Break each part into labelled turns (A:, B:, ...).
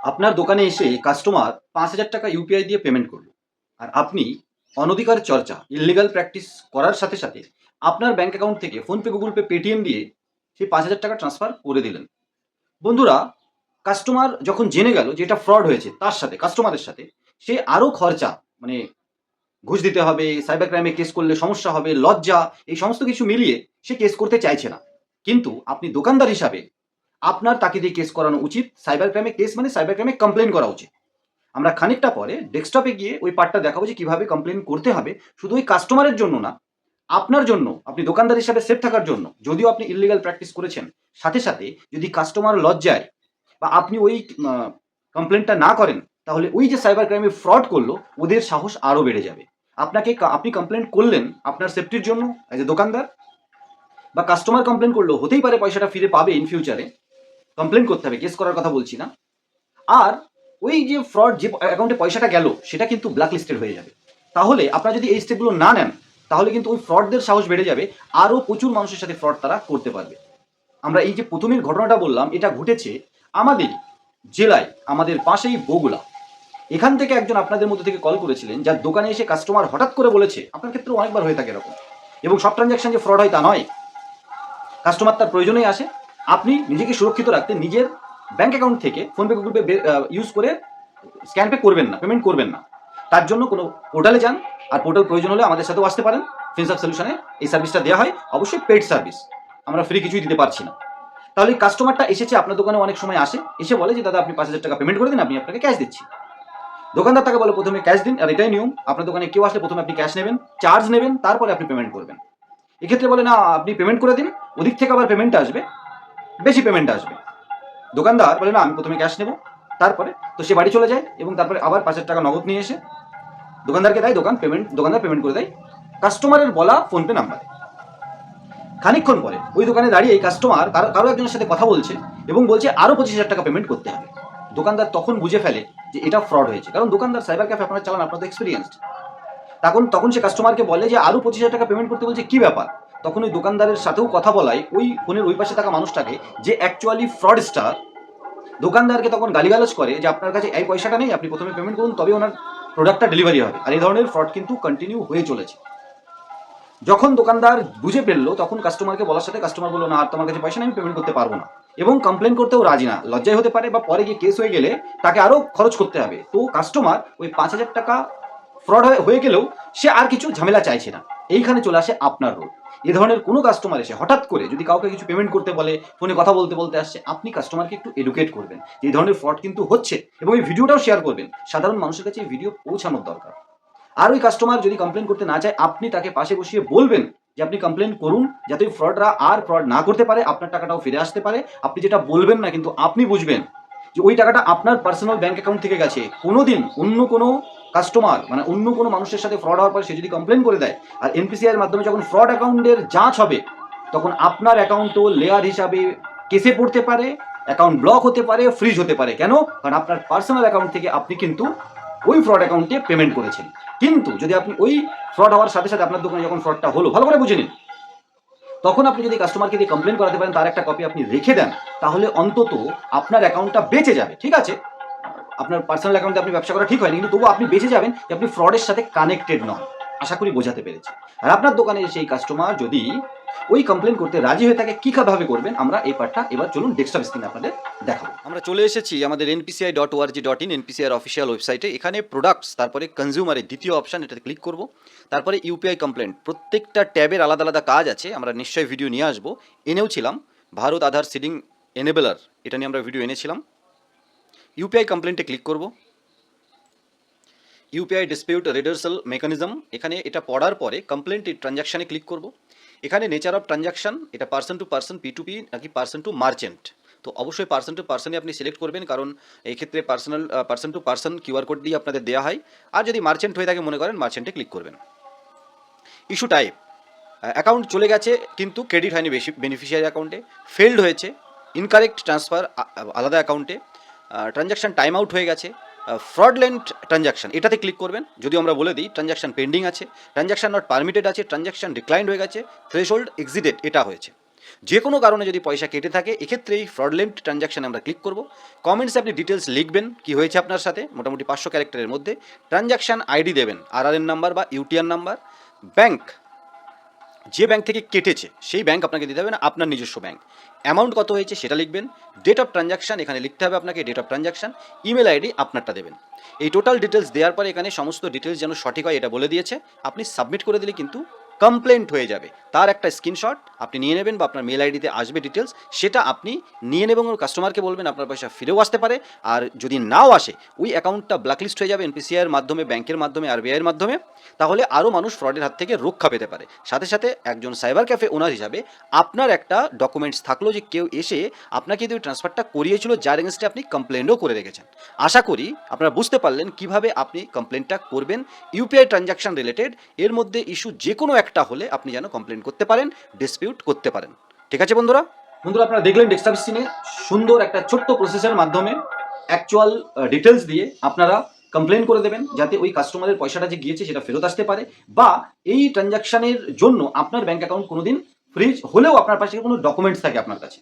A: আপনার দোকানে এসে কাস্টমার পাঁচ হাজার টাকা ইউপিআই দিয়ে পেমেন্ট করল। আর আপনি অনধিকার চর্চা ইলিগাল প্র্যাকটিস করার সাথে সাথে আপনার ব্যাংক অ্যাকাউন্ট থেকে ফোনপে গুগল পে পেটিএম দিয়ে সেই পাঁচ হাজার টাকা ট্রান্সফার করে দিলেন। বন্ধুরা কাস্টমার যখন জেনে গেল যে এটা ফ্রড হয়েছে, তার সাথে কাস্টমারের সাথে সে আরও খরচা মানে ঘুষ দিতে হবে সাইবার ক্রাইমে কেস করলে সমস্যা হবে, লজ্জা, এই সমস্ত কিছু মিলিয়ে সে কেস করতে চাইছে না। কিন্তু আপনি দোকানদার হিসাবে আপনার তাকে দিয়ে কেস করানো উচিত। সাইবার ক্রাইমে কেস মানে সাইবার ক্রাইমে কমপ্লেন করা উচিত। আমরা খানিকটা পরে ডেস্কটপে গিয়ে ওই পার্টটা দেখাবো যে কীভাবে কমপ্লেন করতে হবে। শুধু ওই কাস্টমারের জন্য না, আপনার জন্য, আপনি দোকানদার হিসাবে সেফ থাকার জন্য, যদিও আপনি ইলিগাল প্র্যাকটিস করেছেন, সাথে সাথে যদি কাস্টমার লজ্জায় বা আপনি ওই কমপ্লেনটা না করেন, তাহলে ওই যে সাইবার ক্রাইমে ফ্রড করল, ওদের সাহস আরও বেড়ে যাবে। আপনাকে আপনি কমপ্লেন করলেন আপনার সেফটির জন্য এজ এ দোকানদার, বা কাস্টমার কমপ্লেন করল, হতেই পারে পয়সাটা ফিরে পাবে ইন ফিউচারে কমপ্লেন করতে হবে কেস করার কথা বলছি না। আর ওই যে ফ্রড যে অ্যাকাউন্টে পয়সাটা গেল, সেটা কিন্তু ব্ল্যাক লিস্টেড হয়ে যাবে। তাহলে আপনারা যদি এই স্টেপগুলো না নেন, তাহলে কিন্তু ওই ফ্রডদের সাহস বেড়ে যাবে, আরও প্রচুর মানুষের সাথে ফ্রড তারা করতে পারবে। আমরা এই যে প্রথমের ঘটনাটা বললাম, এটা ঘটেছে আমাদের জেলায়, আমাদের পাশেই বগুলা। এখান থেকে একজন আপনাদের মধ্যে থেকে কল করেছিলেন, যার দোকানে এসে কাস্টমার হঠাৎ করে বলেছে, আপনার ক্ষেত্রে অনেকবার হয়ে থাকে এরকম। এবং সব ট্রানজ্যাকশন যে ফ্রড হয় তা নয়। কাস্টমার তার প্রয়োজনেই আসে আপনি নিজেকে সুরক্ষিত রাখতে নিজের ব্যাংক অ্যাকাউন্ট থেকে ফোনপে গুগল পে ইউজ করে স্ক্যান পে করবেন না পেমেন্ট করবেন না। তার জন্য কোনো পোর্টালে যান, আর পোর্টাল প্রয়োজন হলে আমাদের সাথেও আসতে পারেন। ফিনসাপ সলিউশনে এই সার্ভিসটা দেওয়া হয়, অবশ্যই পেড সার্ভিস আমরা ফ্রি কিছুই দিতে পারছি না। তাহলে কাস্টমারটা এসেছে, আপনার দোকানে অনেক সময় আসে, এসে বলে যে, দাদা, আপনি পাঁচ হাজার টাকা পেমেন্ট করে দিন, আমি আপনাকে ক্যাশ দিচ্ছি। দোকানদার তাকে বলে, প্রথমে ক্যাশ দিন, আর এটাই নিয়ম। আপনার দোকানে কেউ আসলে প্রথমে আপনি ক্যাশ নেবেন চার্জ নেবেন, তারপরে আপনি পেমেন্ট করবেন। এক্ষেত্রে বলে, না, আপনি পেমেন্ট করে দিন। ওদিক থেকে আবার পেমেন্ট আসবে। বেশি পেমেন্ট আসবে। দোকানদার বলে, না, আমি প্রথমে ক্যাশ নেব। তারপরে তো সে বাড়ি চলে যায় এবং তারপরে আবার পাঁচ হাজার টাকা নগদ নিয়ে এসে দোকানদারকে দেয় দোকান পেমেন্ট দোকানদার পেমেন্ট করে দেয় কাস্টমারের বলা ফোনপে নাম্বারে খানিকক্ষণ পরে ওই দোকানে দাঁড়িয়ে কাস্টমার কারও একজনের সাথে কথা বলছে এবং বলছে আরও পঁচিশ হাজার টাকা পেমেন্ট করতে হবে। দোকানদার তখন বুঝে ফেলে যে এটা ফ্রড হয়েছে। কারণ দোকানদার সাইবার ক্যাফে আপনারা চালান, আপনার তো এক্সপিরিয়েন্সড তখন তখন সে কাস্টমারকে বলে যে আরও পঁচিশ হাজার টাকা পেমেন্ট করতে বলছে, কী ব্যাপার? তখন ওই দোকানদারের সাথেও কথা বলায় ওই ফোনের ওই পাশে থাকা মানুষটাকে যে অ্যাকচুয়ালি ফ্রড স্টার দোকানদারকে তখন গালিগালাজ করে যে আপনার কাছে এই পয়সাটা নেই, আপনি প্রথমে পেমেন্ট করুন তবে ওনার প্রোডাক্টটা ডেলিভারি হবে। আর এই ধরনের ফ্রড কিন্তু কন্টিনিউ হয়ে চলেছে। যখন দোকানদার বুঝে ফেলল, তখন কাস্টমারকে বলার সাথে কাস্টমার বলল, না, আর তোমার কাছে পয়সা নেই, আমি পেমেন্ট করতে পারব না। এবং কমপ্লেন করতেও রাজি না। লজ্জায় হতে পারে বা পরে গিয়ে কেস হয়ে গেলে তাকে আরও খরচ করতে হবে। তো কাস্টমার ওই পাঁচ হাজার টাকা ফ্রড হয়ে গেলেও সে আর কিছু ঝামেলা চাইছে না। এইখানে চলে আসে আপনার রোল এ ধরনের কোনো কাস্টমার এসে হঠাৎ করে যদি কাউকে কিছু পেমেন্ট করতে বলে ফোনে কথা বলতে বলতে আসছে, আপনি কাস্টমারকে একটু এডুকেট করবেন। এই ধরনের ফ্রড কিন্তু হচ্ছে এবং এই ভিডিওটাও শেয়ার করবেন। সাধারণ মানুষের কাছে এই ভিডিও পৌঁছানোর দরকার। আর ওই কাস্টমার যদি কমপ্লেন করতে না চায়, আপনি তাকে পাশে বসিয়ে বলবেন যে আপনি কমপ্লেন করুন, যাতে ওই ফ্রডরা আর ফ্রড না করতে পারে, আপনার টাকাটাও ফিরে আসতে পারে। আপনি যেটা বলবেন না, কিন্তু আপনি বুঝবেন যে ওই টাকাটা আপনার পার্সোনাল ব্যাংক অ্যাকাউন্ট থেকে গেছে। কোনো দিন অন্য কোনো কাস্টমার মানে অন্য কোনো মানুষের সাথে ফ্রড হওয়ার পরে সে যদি কমপ্লেন করে দেয়, আর এনপিসিআই এর মাধ্যমে যখন ফ্রড অ্যাকাউন্টের যাঁচ হবে, তখন আপনার অ্যাকাউন্টও লেয়ার হিসাবে কেসে পড়তে পারে অ্যাকাউন্ট ব্লক হতে পারে ফ্রিজ হতে পারে। কেন? কারণ আপনার পার্সোনাল অ্যাকাউন্ট থেকে আপনি কিন্তু ওই ফ্রড অ্যাকাউন্টে পেমেন্ট করেছেন। কিন্তু যদি আপনি ওই ফ্রড হওয়ার সাথে সাথে আপনার দোকানে যখন ফ্রডটা হলো, ভালো করে বুঝে নিন। তখন আপনি যদি কাস্টমারকে দিয়ে কমপ্লেন করাতে পারেন, তার একটা কপি আপনি রেখে দেন, তাহলে অন্তত আপনার অ্যাকাউন্টটা বেঁচে যাবে, ঠিক আছে? আপনার পার্সোনাল অ্যাকাউন্টে আপনি ব্যবসা করা ঠিক হয়নি, কিন্তু তবু আপনি বেঁচে যাবেন যে আপনি ফ্রডের সাথে কানেক্টেড নন। আশা করি বোঝাতে পেরেছি। আর আপনার দোকানে সেই কাস্টমার যদি ওই কমপ্লেন করতে রাজি হয়ে থাকে, কী ভাবে করবেন? আমরা এই পার্টটা এবার চলুন ডেস্কটপ স্ক্রিনে আপনাদের দেখাবো। আমরা চলে এসেছি আমাদের NPCI dot org dot in NPCR official ওয়েবসাইটে এখানে প্রোডাক্টস তারপরে কনজিউমারের দ্বিতীয় অপশান এটাতে ক্লিক করব। তারপরে ইউপিআই কমপ্লেন প্রত্যেকটা ট্যাবের আলাদা আলাদা কাজ আছে, আমরা নিশ্চয়ই ভিডিও নিয়ে আসব। এনেও ছিলাম, ভারত আধার সিডিং এনেবেলার এটা নিয়ে আমরা ভিডিও এনেছিলাম। ইউপিআই কমপ্লেন্টে ক্লিক করব। ইউপিআই ডিসপিউট রিডার্সাল মেকানিজম এখানে এটা পড়ার পরে কমপ্লেন্ট ট্রানজাকশানে ক্লিক করব। এখানে নেচার অফ ট্রানজাকশন এটা person to person P to P নাকি পার্সন টু মার্চেন্ট তো অবশ্যই পার্সন টু পার্সনই আপনি সিলেক্ট করবেন, কারণ এই ক্ষেত্রে personal person to person QR code দিয়ে আপনাদের দেওয়া হয়। আর যদি মার্চেন্ট হয়ে থাকে, মনে করেন মার্চেন্টে ক্লিক করবেন। ইস্যু টাইপ অ্যাকাউন্ট চলে গেছে, কিন্তু ক্রেডিট হয়নি বেশি বেনিফিশিয়ারি অ্যাকাউন্টে ফেল্ড হয়েছে ইনকারেক্ট ট্রান্সফার আলাদা অ্যাকাউন্টে ট্রানজাকশান টাইম আউট হয়ে গেছে। ফ্রডলেন্ট ট্রানজাকশন এটাতে ক্লিক করবেন। যদি আমরা বলে দিই ট্রানজাকশন পেন্ডিং আছে ট্রানজাকশন নট পারমিটেড আছে ট্রানজাকশন ডিক্লাইন্ড হয়ে গেছে থ্রেশোল্ড এক্সিডেড এটা হয়েছে। যে কোনো কারণে যদি পয়সা কেটে থাকে এক্ষেত্রে এই ফ্রডলেন্ট ট্রানজাকশানে আমরা ক্লিক করব। কমেন্টসে আপনি ডিটেলস লিখবেন, কি হয়েছে আপনার সাথে, মোটামুটি পাঁচশো ক্যারেক্টারের মধ্যে। ট্রানজাকশান আইডি দেবেন আরআরএন নাম্বার বা ইউটিআর নাম্বার ব্যাংক যে ব্যাংক থেকে কেটেছে, সেই ব্যাংক আপনাকে দিতে হবে না, আপনার নিজস্ব ব্যাংক অ্যামাউন্ট কত হয়েছে সেটা লিখবেন ডেট অফ ট্রানজাকশান এখানে লিখতে হবে আপনাকে date of transaction email ID আপনারটা দেবেন। এই টোটাল ডিটেলস দেওয়ার পরে এখানে সমস্ত ডিটেলস যেন সঠিক হয়, এটা বলে দিয়েছে। আপনি সাবমিট করে দিলে কিন্তু কমপ্লেন্ট হয়ে যাবে। তার একটা স্ক্রিনশট আপনি নিয়ে নেবেন বা আপনার মেল আইডিতে আসবে ডিটেলস সেটা আপনি নিয়ে নেবেন এবং কাস্টমারকে বলবেন আপনার পয়সা ফিরেও আসতে পারে। আর যদি নাও আসে, ওই অ্যাকাউন্টটা ব্ল্যাকলিস্ট হয়ে যাবে এনপিসিআইয়ের মাধ্যমে ব্যাংকের মাধ্যমে আরবিআইয়ের মাধ্যমে, তাহলে আরও মানুষ ফ্রডের হাত থেকে রক্ষা পেতে পারে। সাথে সাথে একজন সাইবার ক্যাফে ওনার হিসাবে আপনার একটা ডকুমেন্টস থাকল যে কেউ এসে আপনাকে যদি ট্রান্সফারটা করিয়েছিল, যার এগেনস্টে আপনি কমপ্লেনও করে রেখেছেন। আশা করি আপনারা বুঝতে পারলেন কীভাবে আপনি কমপ্লেনটা করবেন। ইউপিআই ট্রানজাকশন রিলেটেড এর মধ্যে ইস্যু যে কোনো একটা হলে আপনি যেন কমপ্লেন করতে পারেন ডিসপিউট করতে পারেন। ঠিক আছে বন্ধুরা? বন্ধুরা, আপনারা দেখলেন ডেস্কটপ স্ক্রিনে সুন্দর একটা ছোট্ট প্রসেসের মাধ্যমে অ্যাকচুয়াল ডিটেলস দিয়ে আপনারা কমপ্লেন করে দেবেন, যাতে ওই কাস্টমারের পয়সাটা যে গিয়েছে সেটা ফেরত আসতে পারে, বা এই ট্রানজাকশনের জন্য আপনার ব্যাঙ্ক অ্যাকাউন্ট কোনোদিন ফ্রিজ হলেও আপনার পাশে কোনো ডকুমেন্টস থাকে আপনার কাছে।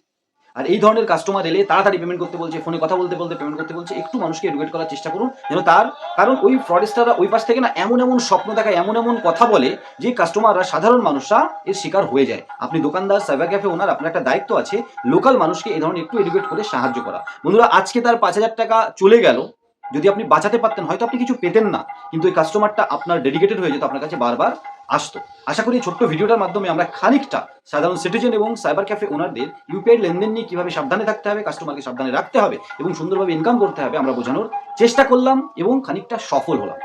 A: আর এই ধরনের কাস্টমার এলে তাড়াতাড়ি পেমেন্ট করতে বলছে ফোনে কথা বলতে বলতে পেমেন্ট করতে বলছে, একটু মানুষকে এডুকেট করার চেষ্টা করুন, যেন তার, কারণ ওই ফ্রডস্টাররা ওই পাশ থেকে না এমন এমন স্বপ্ন দেখায়, এমন এমন কথা বলে যে কাস্টমাররা সাধারণ মানুষরা এর শিকার হয়ে যায়। আপনি দোকানদার সাইবার ক্যাফে ওনার আপনার একটা দায়িত্ব আছে লোকাল মানুষকে এই ধরনের একটু এডুকেট করে সাহায্য করা। বন্ধুরা, আজকে তার পাঁচ হাজার টাকা চলে গেল। যদি আপনি বাঁচাতে পারতেন, হয়তো আপনি কিছু পেতেন না, কিন্তু এই কাস্টমারটা আপনার ডেডিকেটেড হয়ে যেত, আপনার কাছে বারবার আসতো। আশা করি ছোট্ট ভিডিওটার মাধ্যমে আমরা খানিকটা সাধারণ সিটিজেন এবং সাইবার ক্যাফে ওনারদের ইউপিআই লেনদেন নিয়ে কীভাবে সাবধানে থাকতে হবে কাস্টমারকে সাবধানে রাখতে হবে এবং সুন্দরভাবে ইনকাম করতে হবে, আমরা বোঝানোর চেষ্টা করলাম এবং খানিকটা সফল হলাম।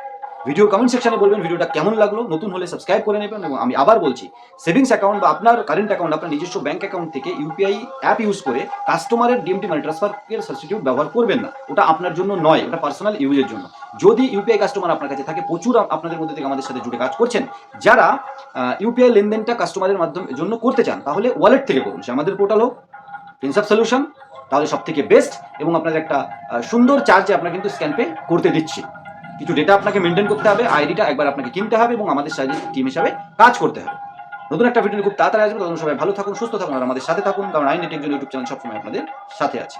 A: ভিডিও কমেন্ট সেকশনে বলবেন ভিডিওটা কেমন লাগল, নতুন হলে সাবস্ক্রাইব করে নেবেন এবং আমি আবার বলছি সেভিংস অ্যাকাউন্ট বা আপনার কারেন্ট অ্যাকাউন্ট আপনার নিজস্ব ব্যাংক অ্যাকাউন্ট থেকে ইউপিআই অ্যাপ ইউজ করে কাস্টমারের ডিএমটি মানি ট্রান্সফারের সাবস্টিটিউট ব্যবহার করবেন না। ওটা আপনার জন্য নয়, ওটা পার্সোনাল ইউজের জন্য। যদি ইউপিআই কাস্টমার আপনার কাছে থাকে, প্রচুর আপনাদের মধ্যে থেকে আমাদের সাথে জুড়ে কাজ করছেন। যারা ইউপিআই লেনদেনটা কাস্টমারের মাধ্যমে জন্য করতে চান, তাহলে ওয়ালেট থেকে করুন। সে আমাদের পোর্টাল হোক প্রিন্সাপ সলিউশন তাহলে সব থেকে বেস্ট এবং আপনাদের একটা সুন্দর চার্জে আপনারা কিন্তু স্ক্যান পে করতে দিচ্ছি। কিছু ডেটা আপনাকে মেনটেন করতে হবে আইডিটা একবার আপনাকে কিনতে হবে এবং আমাদের সাথে টিম হিসাবে কাজ করতে হবে। নতুন একটা ভিডিও খুব তাড়াতাড়ি আসবে তখন সবাই ভালো থাকুন, সুস্থ থাকুন, আর আমাদের সাথে থাকুন, কারণ আইন ইউটিউব চ্যানেল সবসময় আপনাদের সাথে আছে।